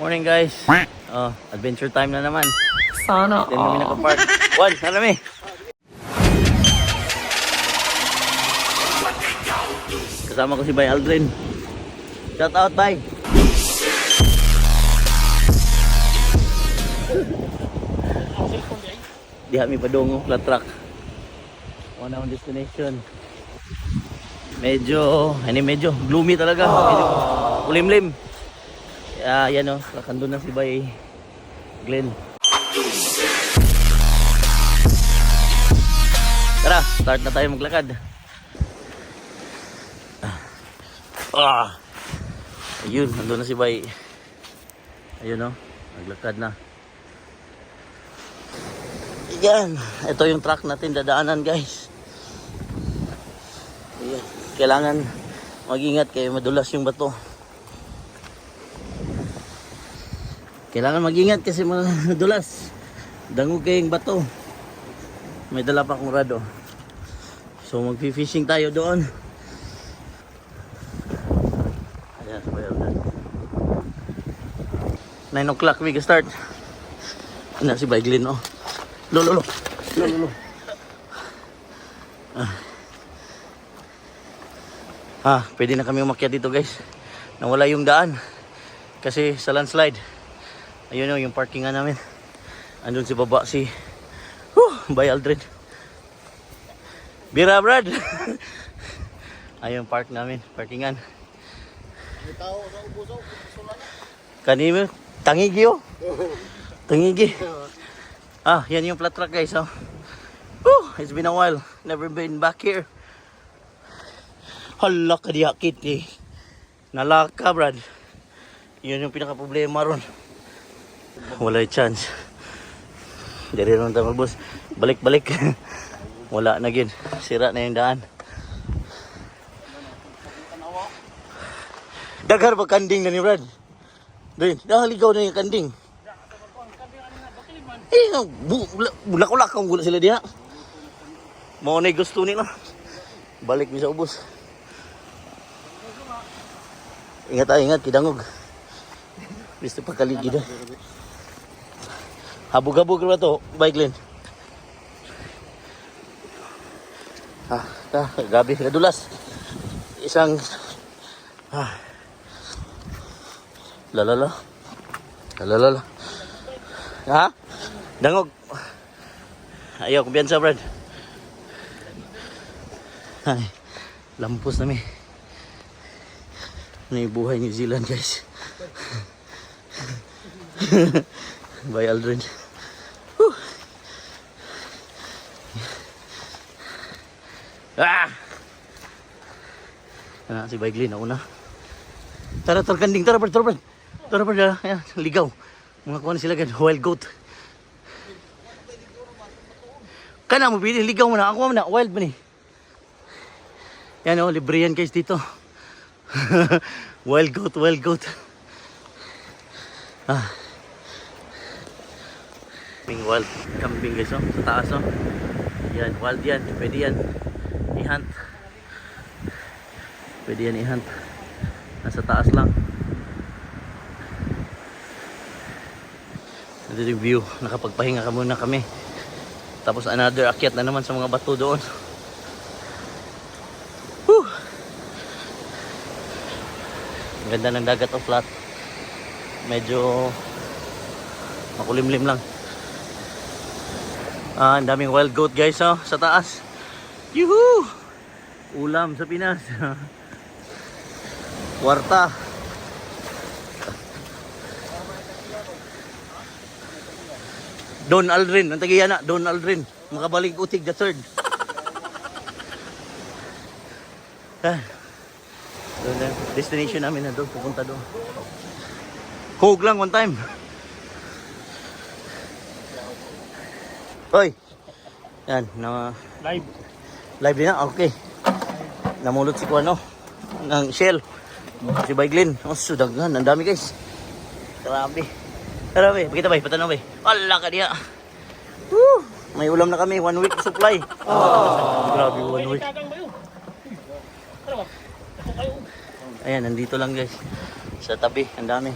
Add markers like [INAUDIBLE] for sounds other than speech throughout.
Morning guys. Oh, adventure time na naman. Sana Then kami nakapark. Juan, narami. Kasama ko si Bay Aldrin. Shout out, Bay. Diha mi padungo, flat track. One on destination. Medyo, ano medyo, gloomy talaga. Medyo kulimlim. Ah, yan o, kakando na si Bay Glenn. Tara, start na tayo maglakad. Ah. Ayun, nandun na si Bay. Ayun o, naglakad na. Yan, ito yung truck natin dadaanan guys. Ayan. Kailangan mag-ingat kayo madulas yung bato. Kailangan mag-ingat kasi madulas. [LAUGHS] Dangog kayong bato. May dala pa akong rado. So magfi-fishing tayo doon. Ayan, sabay na. 9 o'clock we can start. Ano si Baiglin oh. Lo, lo, lo. Lo, lo, lo. Ah, pwede na kami umakyat dito guys. Nawala yung daan. Kasi sa landslide. Ayun o, yung parkingan namin. Andun si baba si... Whew, Bay Aldrin. Bira Brad! [LAUGHS] Ayun park namin, parkingan. Kanimo, tangigi oh. [LAUGHS] Tangigi. Ah, yan yung flat truck guys oh. Whew, it's been a while. Never been back here. Hala ka diha kitty. Nalaka Brad. Yun yung pinaka problema ron. Wala yung chance. Dari ron tayo boss. Balik-balik. [LAUGHS] Wala na gin. Sira na yung daan. Daghar ba kanding na ni Brad? Din, nahaligaw na yung kanding. Eh, bu- bula- bulak-ulak kung gula sila diha. Mo na gusto nila. Balik mi sa ubos. Ingat tayo, ingat, kidangog. Gusto pa kaligid ah. Habog-habog na to, bike lane. Ah, ta, gabi, nadulas. Isang, ah, lalala. Lalala. Ha? Dangog. Ayaw, kumpiyansa, Brad. Ay, lampos na mi. Ano yung buhay New Zealand, guys. [LAUGHS] Bye, Aldrin. Ah! Ano, si Baiglin, nauna. Tara, tara, kanding, tara, tara. Tara, Brad, ah, ayan, ligaw. Mga kuha sila, gan, wild goat. Kana mo, pili, ligaw mo na. Ako mo na, wild mo ni. Yan o, libre yan guys dito. [LAUGHS] wild goat, wild goat. Ah. Kaming wild kambing guys oh, sa taas oh. Yan, wild yan. Pwede yan i-hunt. Pwede yan i-hunt. Nasa taas lang. Ito yung view. Nakapagpahinga ka muna kami. Tapos another akyat na naman sa mga bato doon. Whew. Ganda ng dagat o flat. Medyo makulimlim lang. Ah, ang daming wild goat guys oh, sa taas. Yuhu! Ulam sa Pinas. [LAUGHS] Kwarta. Don Aldrin, ang tagiya na, Don Aldrin. Makabalik utig the third. [LAUGHS] Ah. Destination namin na doon. Pupunta doon. Hug lang one time. Hoy. Yan. Na, Live. live din na. Okay. Namulot si Kuano. Ng shell. Si Baiglin. Oh, sudagan. Ang dami guys. Grabe. Tara be. Pakita bay. Patanaw bay. Wala ka diya. Woo. May ulam na kami. One week supply. Oh. Grabe one week. Ayan, nandito lang guys. Sa tabi, ang dami.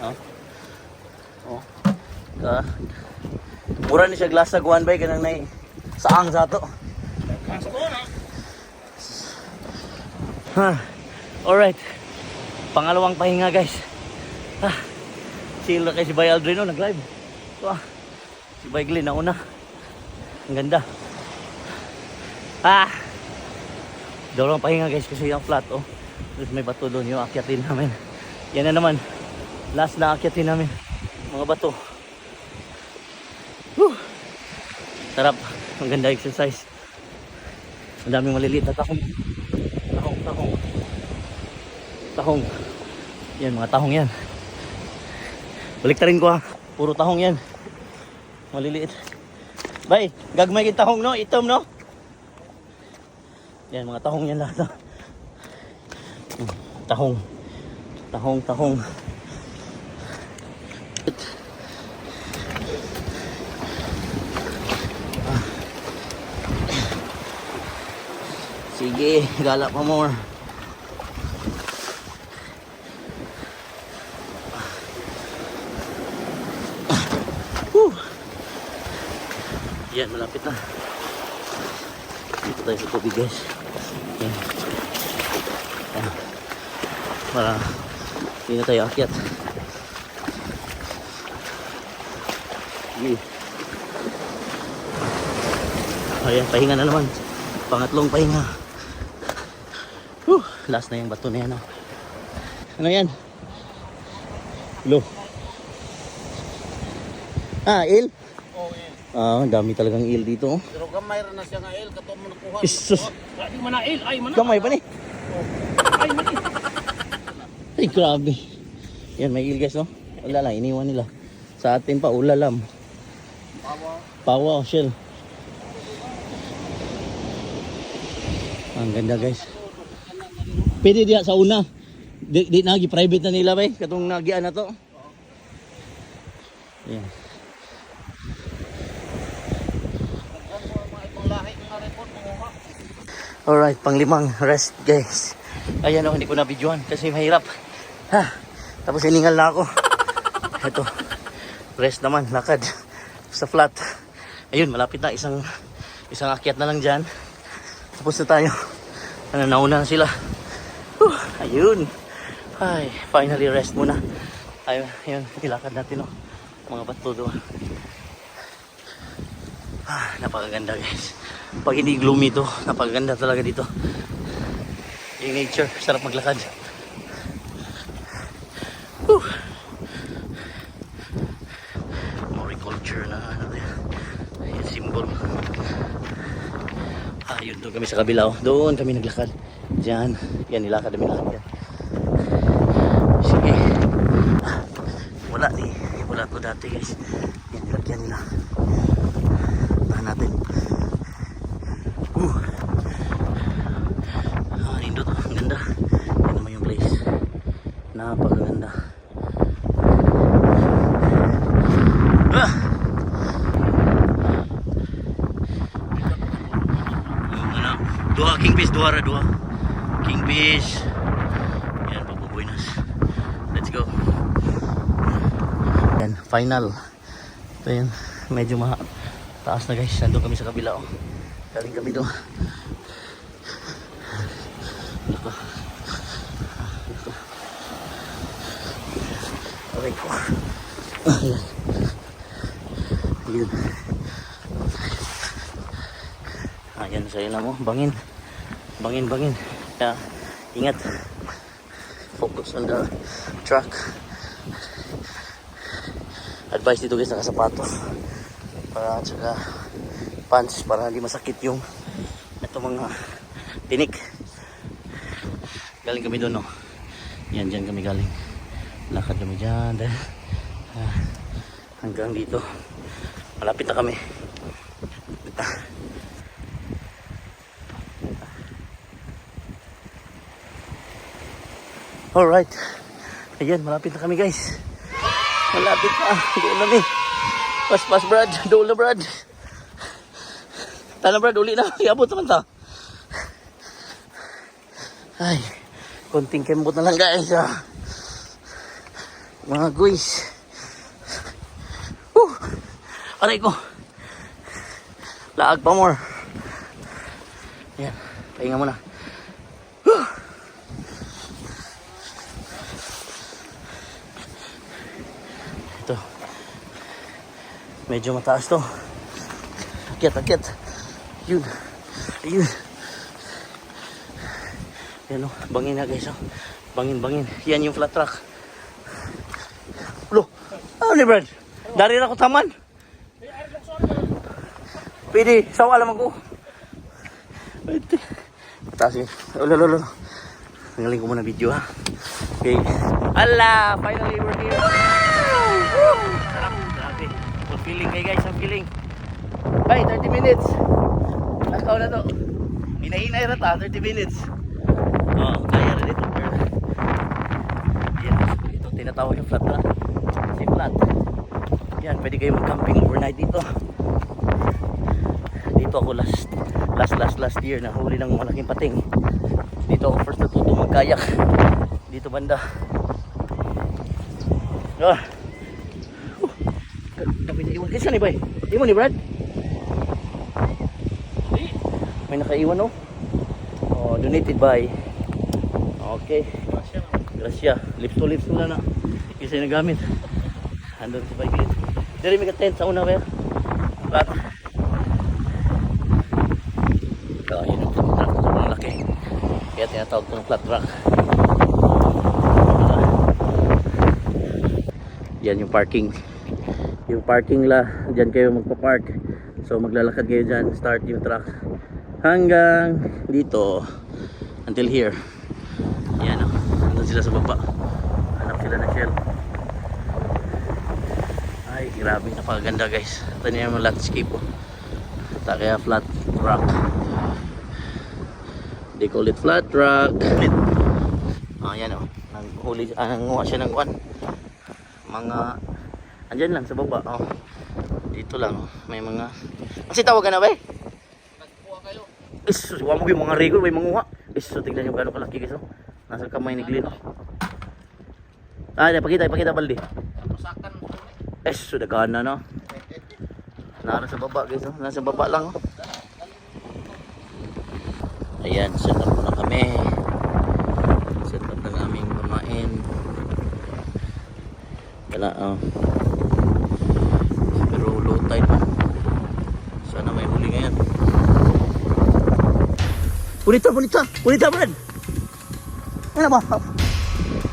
Oh. Oh. Ka. Mura ni siya glasa guwan bay kanang nay saang sa to. Ha. Alright. Pangalawang pahinga guys. Ha. Chill na kay si Bay Aldrino nag-live. So, ah, si Bay Glenn nauna. Ang ganda. Ah. Dalawang pahinga guys kasi yung flat oh. Tapos may bato doon yung akyatin namin. Yan na naman. Last na akyatin namin. Mga bato. Whew. Sarap. Ang ganda exercise. Ang daming maliliit na tahong. Tahong, tahong. Tahong. Yan, mga tahong yan. Balik rin ko ha. Puro tahong yan. Maliliit. Bay, gagmay yung tahong no? Itom no? Yan, mga tahong yan lahat. Hmm, Tahong. Tahong, tahong. Sige, gala pa more. Whew. Yan, malapit na. Dito tayo sa tubig guys. Yan. Yan. Para hindi na tayo akyat. Sige. Ayan, pahinga na naman. Pangatlong pahinga. Last na yung bato na yan. Oh. Ano yan? Lo. Ah, il? Oh, eh. Ah, dami talagang il dito. oh. Pero gamay na siya nga el kato mo nakuha. Isus. Di man na el ay man. Gamay pa ni. Ay man. Ay, grabe. Yan, may il guys, no? Wala lang, iniwan nila. Sa atin pa, ulalam. Pawa. Pawa o shell. Ang ganda guys. Pwede diya sa una. Di, di nagi private na nila bay. Katong nagian na to. Mo Alright, panglimang rest guys. Ayan o, hindi ko na videoan kasi mahirap. Ha, tapos hiningal na ako. Ito, rest naman, lakad sa flat. Ayun, malapit na isang isang akyat na lang dyan. Tapos na tayo. Ano, nauna na sila. Ayun. Ay, finally rest muna. Ayun, ayun, ilakad natin o. Mga bato doon. Ah, napakaganda guys. Pag hindi gloomy to, napakaganda talaga dito. Yung nature, sarap maglakad. Whew. Floriculture na ano symbol. Ah, yun doon kami sa kabila. oh. Doon kami naglakad. Diyan. Yan, nilakad kami lakad yan. Sige. Wala ni. Wala to dati guys. Yan, nilagyan nila. Tahan natin. Uh. Ah, nindot. Ang ganda. Yan naman yung place. Napakaganda. Ah! Oh, ano? Dua, kingfish, dua ra, dua. Kingfish. Yan, papubuinas. Let's go. Yan, final. Ito yan. Medyo maha taas na guys. Nandun kami sa kabila. Oh. Galing kami doon. Ito. Ito. Aray ko. Ayan. Ayun. Ayan sa mo. Bangin. Bangin, bangin. Kaya, ingat. Focus on the truck. Advice dito guys, nakasapatos. Para, tsaka, pants para hindi masakit yung ito mga tinik. Galing kami doon, no? Yan, dyan kami galing. Lakad kami dyan. Dahil, ah, hanggang dito. Malapit na kami. [LAUGHS] Alright. Ayan, malapit na kami guys. Malapit na. Doon na. Pas, pas, Brad. Doon na, Brad. Tana, Brad. Uli na. [LAUGHS] Iabot naman ta. Ay. Konting kembot na lang guys. Ah. Mga guys. Woo! Aray ko. Laag pa more. Ayan. Pahinga muna. Medyo mataas to. Akyat, akyat. Yun. Ayun. Yan o, bangin na guys. Oh. Bangin, bangin. Yan yung flat track. Lo, ano ni Brad? Dari na ko taman. Pwede, sawa alam ako. Pwede. Mataas yun. Ulo, ulo, ulo. Nangaling ko muna video ha. Okay. Ala, finally we're here. Feeling kayo guys, ang feeling. Ay, 30 minutes. Nakaw na to. Hinahinay na ta, 30 minutes. Oh, kaya rin ito. Yan, ito tinatawag yung flat na. Kasi flat. Yan, pwede kayo mag-camping overnight dito. Dito ako last, last, last, last year na huli ng malaking pating. Dito ako first natuto magkayak. Dito banda. Ah. Uh, kapit na iwan. Kasi ni ni Brad? May nakaiwan oh. Oh, donated by. Okay. Gracia. Lips to lips muna na. Kasi nagamit. Andun si Bike Dari may ka-tent sa una ba? Flat. Ito, yun ang truck. Sobrang laki. Kaya tinatawag ko ng flat truck. Yan yung parking. Yung parking la, dyan kayo magpa-park. So maglalakad kayo dyan, start yung truck. Hanggang dito. Until here. Yan o. Nandun sila sa baba. Hanap sila ng shell. Ay, grabe. Napakaganda guys. Ito niya yung landscape o. Ito kaya flat rock. They call it flat rock. Ah, yan o. Nanghuli, ah, siya ng kwan. Mga, andyan lang sa baba. Oh. Dito lang. oh. May mga, kasi tawag ka na ba eh? Nagkuha kayo. Is, suwa mo yung mga rigor, may manguha. Is, so tignan nyo gano'ng kalaki guys. Oh. Nasa kamay ni Glenn. Oh. Ah, pakita, pakita mo. Eh, so dagahan na no. Nara sa baba guys. Oh. Nasa baba lang. Oh. Ayan, set up na kami. Set up ng aming pamain. Wala, oh. Pero low tide pa. Sana may huli ngayon. Bonita, bonita, bonita, Brad. Ano ba?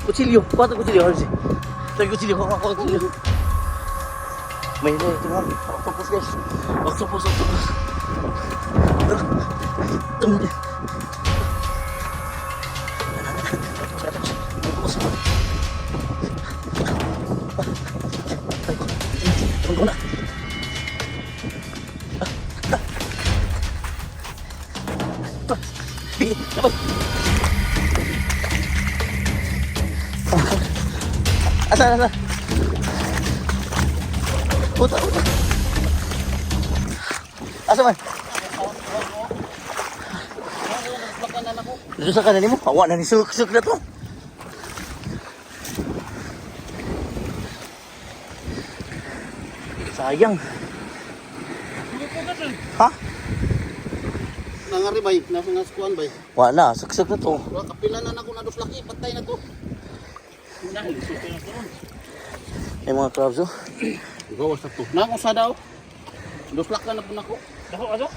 Kutsilyo, kuha kutsilyo. Harsi. Ito yung kutsilyo, kuha ko kutsilyo. May ito, ito nga. Octopus guys. Octopus, octopus. Ito mo din. Octopus. Asa, asa. Puta, puta. Asa man? Dito sa kanan mo, hawa na ni suk-suk na to. Sayang. Ha? Nangari bay. Nasa nga skuan bay. Wala, suk-suk na to. Wala kapilanan ako na dos laki. Patay na to. May mga crabs oh. Gawas na to. Nangusa daw. Dos laki na po na ko. Dako ano?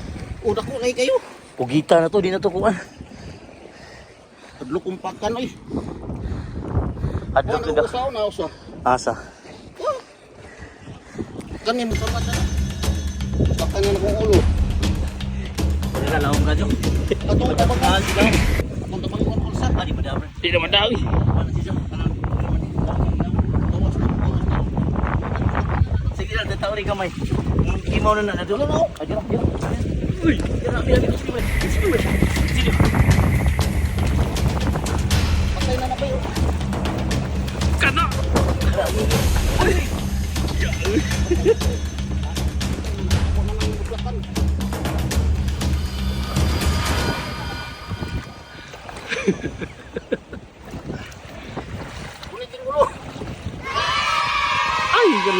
O dako na kayo. Pugita na to, di na to kuan. Tadlo kumpakan oy. Adto Ano ka usaw na usaw. Asa. Kani mo sa na. Patay na akong ulo. Wala na laom ka jo. Atong tabagan sila. Atong tabagan ko sa. Di ba dapat? Di naman dawi. Wala si Jom. Gawas na gawas na. Sige lang, tataw rin kamay. Imaw na na. Na, adyo na. Uy! Adyo na. Sige ba? Sige ba? Sige ba? Patay na na ba yun? Kana! Adobo ba? Duslakan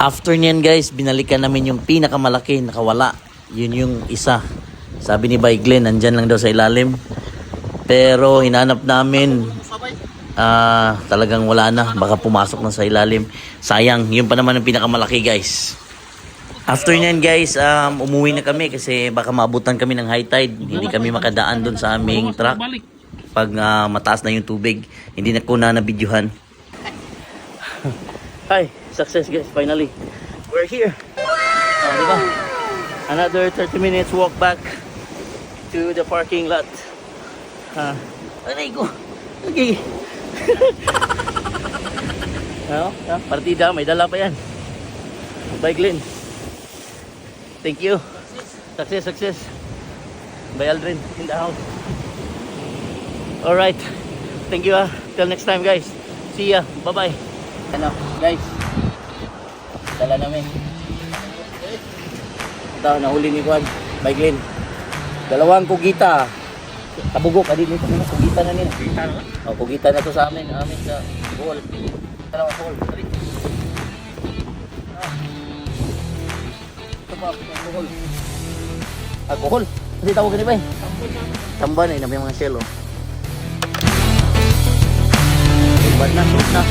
After niyan guys, binalikan namin yung pinakamalaki, nakawala. Yun yung isa. Sabi ni Bay Glenn, nandyan lang daw sa ilalim. Pero hinanap namin, ah talagang wala na. Baka pumasok na sa ilalim. Sayang, yun pa naman ang pinakamalaki guys. After niyan guys, um, umuwi na kami kasi baka maabutan kami ng high tide. Hindi kami makadaan doon sa aming truck pag ah, mataas na yung tubig. Hindi na ko na nabidyohan. Hi, success guys, finally. We're here. Oh, di ba? Another 30 minutes walk back to the parking lot. Ha. Aray ko. Okay. ano? [LAUGHS] Ha? Partida, may dala pa yan. Bye Glenn. Thank you. Success, success. Bye Aldrin, in the house. Alright. Thank you ah. Till next time guys. See ya. Bye-bye. Ano, guys. Dala namin. Ito, nahuli ni Juan. Bye Glenn. Dalawang kugita. Tabugok, adi nito na kugita na nila. Oh, kugita na to sa amin, amin sa Bohol. Dalawang. Dali. Ah. Ito pa, Bohol. Alcohol. Kasi tawag ganito ba eh? Tamban eh, nabi mga shell oh. Bad na, suot na.